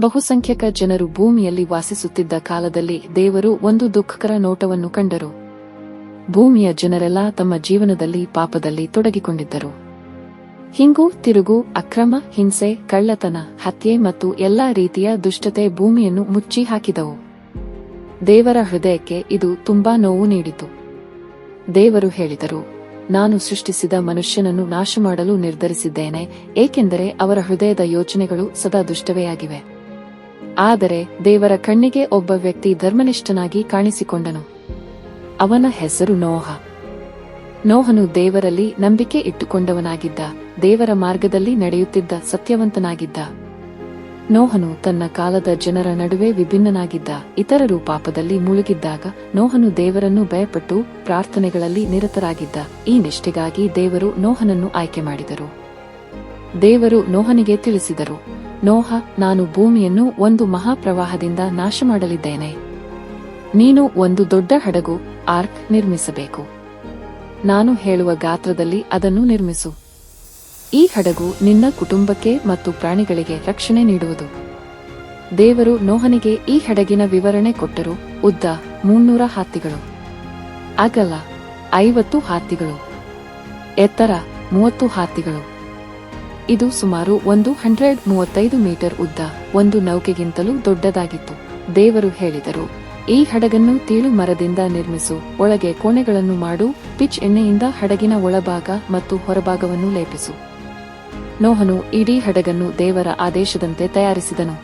ಬಹುಸಂಖ್ಯಕ ಜನರು ಭೂಮಿಯಲ್ಲಿ ವಾಸಿಸುತ್ತಿದ್ದ ಕಾಲದಲ್ಲಿ ದೇವರು ಒಂದು ದುಃಖಕರ ನೋಟವನ್ನು ಕಂಡರು. ಭೂಮಿಯ ಜನರೆಲ್ಲ ತಮ್ಮ ಜೀವನದಲ್ಲಿ ಪಾಪದಲ್ಲಿ ತೊಡಗಿಕೊಂಡಿದ್ದರು. ಹಿಂಗು, ತಿರುಗು, ಅಕ್ರಮ, ಹಿಂಸೆ, ಕಳ್ಳತನ, ಹತ್ಯೆ ಮತ್ತು ಎಲ್ಲಾ ರೀತಿಯ ದುಷ್ಟತೆ ಭೂಮಿಯನ್ನು ಮುಚ್ಚಿ ಹಾಕಿದವು. ದೇವರ ಹೃದಯಕ್ಕೆ ಇದು ತುಂಬಾ ನೋವು ನೀಡಿತು. ದೇವರು ಹೇಳಿದರು, ನಾನು ಸೃಷ್ಟಿಸಿದ ಮನುಷ್ಯನನ್ನು ನಾಶ ಮಾಡಲು ನಿರ್ಧರಿಸಿದ್ದೇನೆ, ಏಕೆಂದರೆ ಅವರ ಹೃದಯದ ಯೋಚನೆಗಳು ಸದಾ ದುಷ್ಟವೇ ಆಗಿವೆ. ಆದರೆ ದೇವರ ಕಣ್ಣಿಗೆ ಒಬ್ಬ ವ್ಯಕ್ತಿ ಧರ್ಮನಿಷ್ಠನಾಗಿ ಕಾಣಿಸಿಕೊಂಡನು. ಅವನ ಹೆಸರು ನೋಹ. ನೋಹನು ದೇವರಲ್ಲಿ ನಂಬಿಕೆ ಇಟ್ಟುಕೊಂಡವನಾಗಿದ್ದ, ದೇವರ ಮಾರ್ಗದಲ್ಲಿ ನಡೆಯುತ್ತಿದ್ದ ಸತ್ಯವಂತನಾಗಿದ್ದ. ನೋಹನು ತನ್ನ ಕಾಲದ ಜನರ ನಡುವೆ ವಿಭಿನ್ನನಾಗಿದ್ದ, ಇತರರು ಪಾಪದಲ್ಲಿ ಮುಳುಗಿದ್ದಾಗ ನೋಹನು ದೇವರನ್ನು ಭಯಪಟ್ಟು ಪ್ರಾರ್ಥನೆಗಳಲ್ಲಿ ನಿರತರಾಗಿದ್ದ. ಈ ನಿಷ್ಠೆಗಾಗಿ ದೇವರು ನೋಹನನ್ನು ಆಯ್ಕೆ ಮಾಡಿದರು. ದೇವರು ನೋಹನಿಗೆ ತಿಳಿಸಿದರು. ನೋಹ, ನಾನು ಭೂಮಿಯನ್ನು ಒಂದು ಮಹಾಪ್ರವಾಹದಿಂದ ನಾಶ ಮಾಡಲಿದ್ದೇನೆ ನೀನು ಒಂದು ದೊಡ್ಡ ಹಡಗು, ಆರ್ಕ್ ನಿರ್ಮಿಸಬೇಕು. ನಾನು ಹೇಳುವ ಗಾತ್ರದಲ್ಲಿ ಅದನ್ನು ನಿರ್ಮಿಸು. ಈ ಹಡಗು ನಿನ್ನ ಕುಟುಂಬಕ್ಕೆ ಮತ್ತು ಪ್ರಾಣಿಗಳಿಗೆ ರಕ್ಷಣೆ ನೀಡುವುದು. ದೇವರು ನೋಹನಿಗೆ ಈ ಹಡಗಿನ ವಿವರಣೆ ಕೊಟ್ಟರು, ಉದ್ದ ಮುನ್ನೂರ ಹಾತಿಗಳು ಅಗಲ ಐವತ್ತು ಹಾತಿಗಳು ಎತ್ತರ ಮೂವತ್ತು ಹಾತ್ತಿಗಳು. ಇದು ಸುಮಾರು ಒಂದು ಹಂಡ್ರೆಡ್ ಮೂವತ್ತೈದು ಮೀಟರ್ ಉದ್ದ ಒಂದು ನೌಕೆಗಿಂತಲೂ ದೊಡ್ಡದಾಗಿತ್ತು. ದೇವರು ಹೇಳಿದರು, ಈ ಹಡಗನ್ನು ತೀಳು ಮರದಿಂದ ನಿರ್ಮಿಸು, ಒಳಗೆ ಕೋಣೆಗಳನ್ನು ಮಾಡು, ಪಿಚ್ ಎಣ್ಣೆಯಿಂದ ಹಡಗಿನ ಒಳಭಾಗ ಮತ್ತು ಹೊರಭಾಗವನ್ನು ಲೇಪಿಸು. ನೋಹನು ಇಡೀ ಹಡಗನ್ನು ದೇವರ ಆದೇಶದಂತೆ ತಯಾರಿಸಿದನು.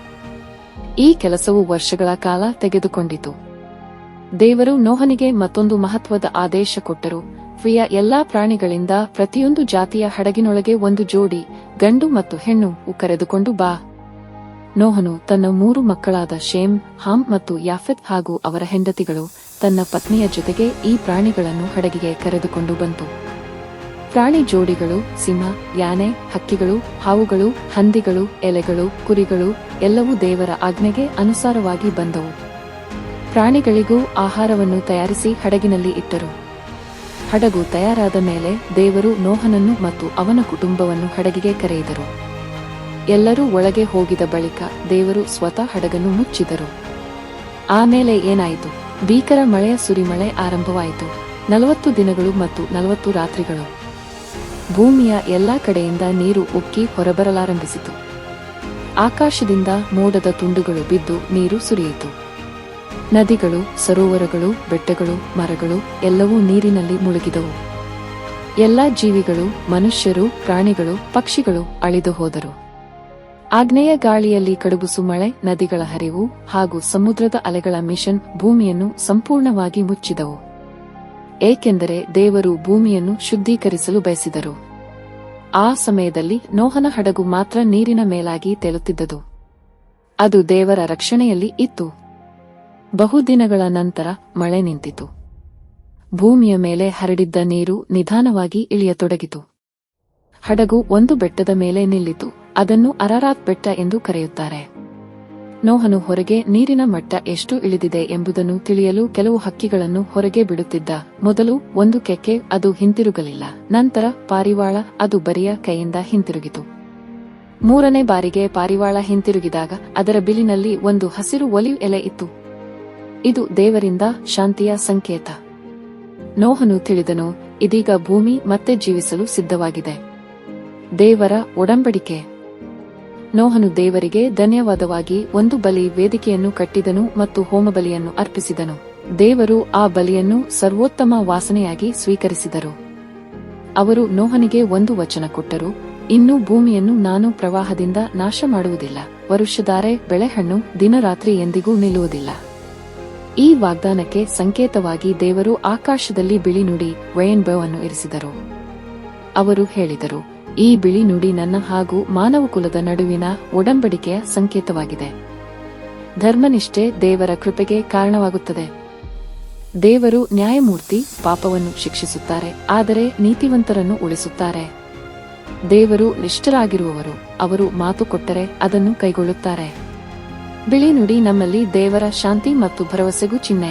ಈ ಕೆಲಸವು ವರ್ಷಗಳ ಕಾಲ ತೆಗೆದುಕೊಂಡಿತು. ದೇವರು ನೋಹನಿಗೆ ಮತ್ತೊಂದು ಮಹತ್ವದ ಆದೇಶ ಕೊಟ್ಟರು ಪ್ರಿಯ ಎಲ್ಲಾ ಪ್ರಾಣಿಗಳಿಂದ ಪ್ರತಿಯೊಂದು ಜಾತಿಯ ಹಡಗಿನೊಳಗೆ ಒಂದು ಜೋಡಿ, ಗಂಡು ಮತ್ತು ಹೆಣ್ಣು ಕರೆದುಕೊಂಡು ಬಾ. ನೋಹನು ತನ್ನ ಮೂರು ಮಕ್ಕಳಾದ ಶೇಮ್, ಹಾಮ್ ಮತ್ತು ಯಾಫೆತ್ ಹಾಗೂ ಅವರ ಹೆಂಡತಿಗಳು ತನ್ನ ಪತ್ನಿಯ ಜೊತೆಗೆ ಈ ಪ್ರಾಣಿಗಳನ್ನು ಹಡಗಿಗೆ ಕರೆದುಕೊಂಡು ಬಂತು. ಪ್ರಾಣಿ ಜೋಡಿಗಳು, ಸಿಂಹ, ಯಾನೆ, ಹಕ್ಕಿಗಳು, ಹಾವುಗಳು, ಹಂದಿಗಳು, ಎಲೆಗಳು, ಕುರಿಗಳು ಎಲ್ಲವೂ ದೇವರ ಆಜ್ಞೆಗೆ ಅನುಸಾರವಾಗಿ ಬಂದವು. ಪ್ರಾಣಿಗಳಿಗೂ ಆಹಾರವನ್ನು ತಯಾರಿಸಿ ಹಡಗಿನಲ್ಲಿ ಇಟ್ಟರು. ಹಡಗು ತಯಾರಾದ ಮೇಲೆ ದೇವರು ನೋಹನನ್ನು ಮತ್ತು ಅವನ ಕುಟುಂಬವನ್ನು ಹಡಗಿಗೆ ಕರೆಯಿದರು. ಎಲ್ಲರೂ ಒಳಗೆ ಹೋಗಿದ ಬಳಿಕ ದೇವರು ಸ್ವತಃ ಹಡಗನ್ನು ಮುಚ್ಚಿದರು. ಆಮೇಲೆ ಏನಾಯಿತು? ಭೀಕರ ಮಳೆಯ ಸುರಿಮಳೆ ಆರಂಭವಾಯಿತು. ನಲವತ್ತು ದಿನಗಳು ಮತ್ತು ನಲವತ್ತು ರಾತ್ರಿಗಳು. ಭೂಮಿಯ ಎಲ್ಲಾ ಕಡೆಯಿಂದ ನೀರು ಉಕ್ಕಿ ಹೊರಬರಲಾರಂಭಿಸಿತು. ಆಕಾಶದಿಂದ ಮೋಡದ ತುಂಡುಗಳು ಬಿದ್ದು ನೀರು ಸುರಿಯಿತು. ನದಿಗಳು, ಸರೋವರಗಳು, ಬೆಟ್ಟಗಳು, ಮರಗಳು ಎಲ್ಲವೂ ನೀರಿನಲ್ಲಿ ಮುಳುಗಿದವು. ಎಲ್ಲಾ ಜೀವಿಗಳು, ಮನುಷ್ಯರು, ಪ್ರಾಣಿಗಳು, ಪಕ್ಷಿಗಳು ಅಳಿದು ಹೋದರು. ಆಗ್ನೇಯ ಗಾಳಿಯಲ್ಲಿ ಕಡುಬುಸು ಮಳೆ ನದಿಗಳ ಹರಿವು ಹಾಗೂ ಸಮುದ್ರದ ಅಲೆಗಳ ಮಿಷನ್ ಭೂಮಿಯನ್ನು ಸಂಪೂರ್ಣವಾಗಿ ಮುಚ್ಚಿದವು. ಏಕೆಂದರೆ ದೇವರು ಭೂಮಿಯನ್ನು ಶುದ್ಧೀಕರಿಸಲು ಬಯಸಿದರು. ಆ ಸಮಯದಲ್ಲಿ ನೋಹನ ಹಡಗು ಮಾತ್ರ ನೀರಿನ ಮೇಲಾಗಿ ತೇಲುತ್ತಿದ್ದದು. ಅದು ದೇವರ ರಕ್ಷಣೆಯಲ್ಲಿ ಇತ್ತು. ಬಹುದಿನಗಳ ನಂತರ ಮಳೆ ನಿಂತಿತು. ಭೂಮಿಯ ಮೇಲೆ ಹರಡಿದ್ದ ನೀರು ನಿಧಾನವಾಗಿ ಇಳಿಯತೊಡಗಿತು. ಹಡಗು ಒಂದು ಬೆಟ್ಟದ ಮೇಲೆ ನಿಲ್ಲಿತು. ಅದನ್ನು ಅರಾರಾತ್ ಬೆಟ್ಟ ಎಂದು ಕರೆಯುತ್ತಾರೆ. ನೋಹನು ಹೊರಗೆ ನೀರಿನ ಮಟ್ಟ ಎಷ್ಟು ಇಳಿದಿದೆ ಎಂಬುದನ್ನು ತಿಳಿಯಲು ಕೆಲವು ಹಕ್ಕಿಗಳನ್ನು ಹೊರಗೆ ಬಿಡುತ್ತಿದ್ದ. ಮೊದಲು ಒಂದು ಕೆಕ್ಕೆ ಅದು ಹಿಂತಿರುಗಲಿಲ್ಲ. ನಂತರ ಪಾರಿವಾಳ ಅದು ಬರಿಯ ಕೈಯಿಂದ ಹಿಂತಿರುಗಿತು. ಮೂರನೇ ಬಾರಿಗೆ ಪಾರಿವಾಳ ಹಿಂತಿರುಗಿದಾಗ ಅದರ ಬಿಲಿನಲ್ಲಿ ಒಂದು ಹಸಿರು ಒಲಿವ್ ಎಲೆ ಇತ್ತು. ಇದು ದೇವರಿಂದ ಶಾಂತಿಯ ಸಂಕೇತ. ನೋಹನು ತಿಳಿದನು, ಇದೀಗ ಭೂಮಿ ಮತ್ತೆ ಜೀವಿಸಲು ಸಿದ್ಧವಾಗಿದೆ. ದೇವರ ಒಡಂಬಡಿಕೆ. ನೋಹನು ದೇವರಿಗೆ ಧನ್ಯವಾದವಾಗಿ ಒಂದು ಬಲಿ ವೇದಿಕೆಯನ್ನು ಕಟ್ಟಿದನು ಮತ್ತು ಹೋಮಬಲಿಯನ್ನು ಅರ್ಪಿಸಿದನು. ದೇವರು ಆ ಬಲಿಯನ್ನು ಸರ್ವೋತ್ತಮ ವಾಸನೆಯಾಗಿ ಸ್ವೀಕರಿಸಿದರು. ಅವರು ನೋಹನಿಗೆ ಒಂದು ವಚನ ಕೊಟ್ಟರು, ಇನ್ನು ಭೂಮಿಯನ್ನು ನಾನು ಪ್ರವಾಹದಿಂದ ನಾಶ ಮಾಡುವುದಿಲ್ಲ ವರುಷಧಾರೆ, ಬೆಳೆಹಣ್ಣು ದಿನರಾತ್ರಿ ಎಂದಿಗೂ ನಿಲ್ಲುವುದಿಲ್ಲ. ಈ ವಾಗ್ದಾನಕ್ಕೆ ಸಂಕೇತವಾಗಿ ದೇವರು ಆಕಾಶದಲ್ಲಿ ಬಿಳಿ ನುಡಿ ರೇನ್ಬೋ ಅನ್ನು ಇರಿಸಿದರು. ಅವರು ಹೇಳಿದರು, ಈ ಬಿಳಿ ನುಡಿ ನನ್ನ ಹಾಗೂ ಮಾನವ ಕುಲದ ನಡುವಿನ ಒಡಂಬಡಿಕೆಯ ಸಂಕೇತವಾಗಿದೆ. ಧರ್ಮನಿಷ್ಠೆ ದೇವರ ಕೃಪೆಗೆ ಕಾರಣವಾಗುತ್ತದೆ. ದೇವರು ನ್ಯಾಯಮೂರ್ತಿ, ಪಾಪವನ್ನು ಶಿಕ್ಷಿಸುತ್ತಾರೆ, ಆದರೆ ನೀತಿವಂತರನ್ನು ಉಳಿಸುತ್ತಾರೆ. ದೇವರು ನಿಷ್ಠರಾಗಿರುವವರು, ಅವರು ಮಾತು ಕೊಟ್ಟರೆ ಅದನ್ನು ಕೈಗೊಳ್ಳುತ್ತಾರೆ. ಬಿಳಿ ನುಡಿ ನಮ್ಮಲ್ಲಿ ದೇವರ ಶಾಂತಿ ಮತ್ತು ಭರವಸೆಗೂ ಚಿಹ್ನೆ.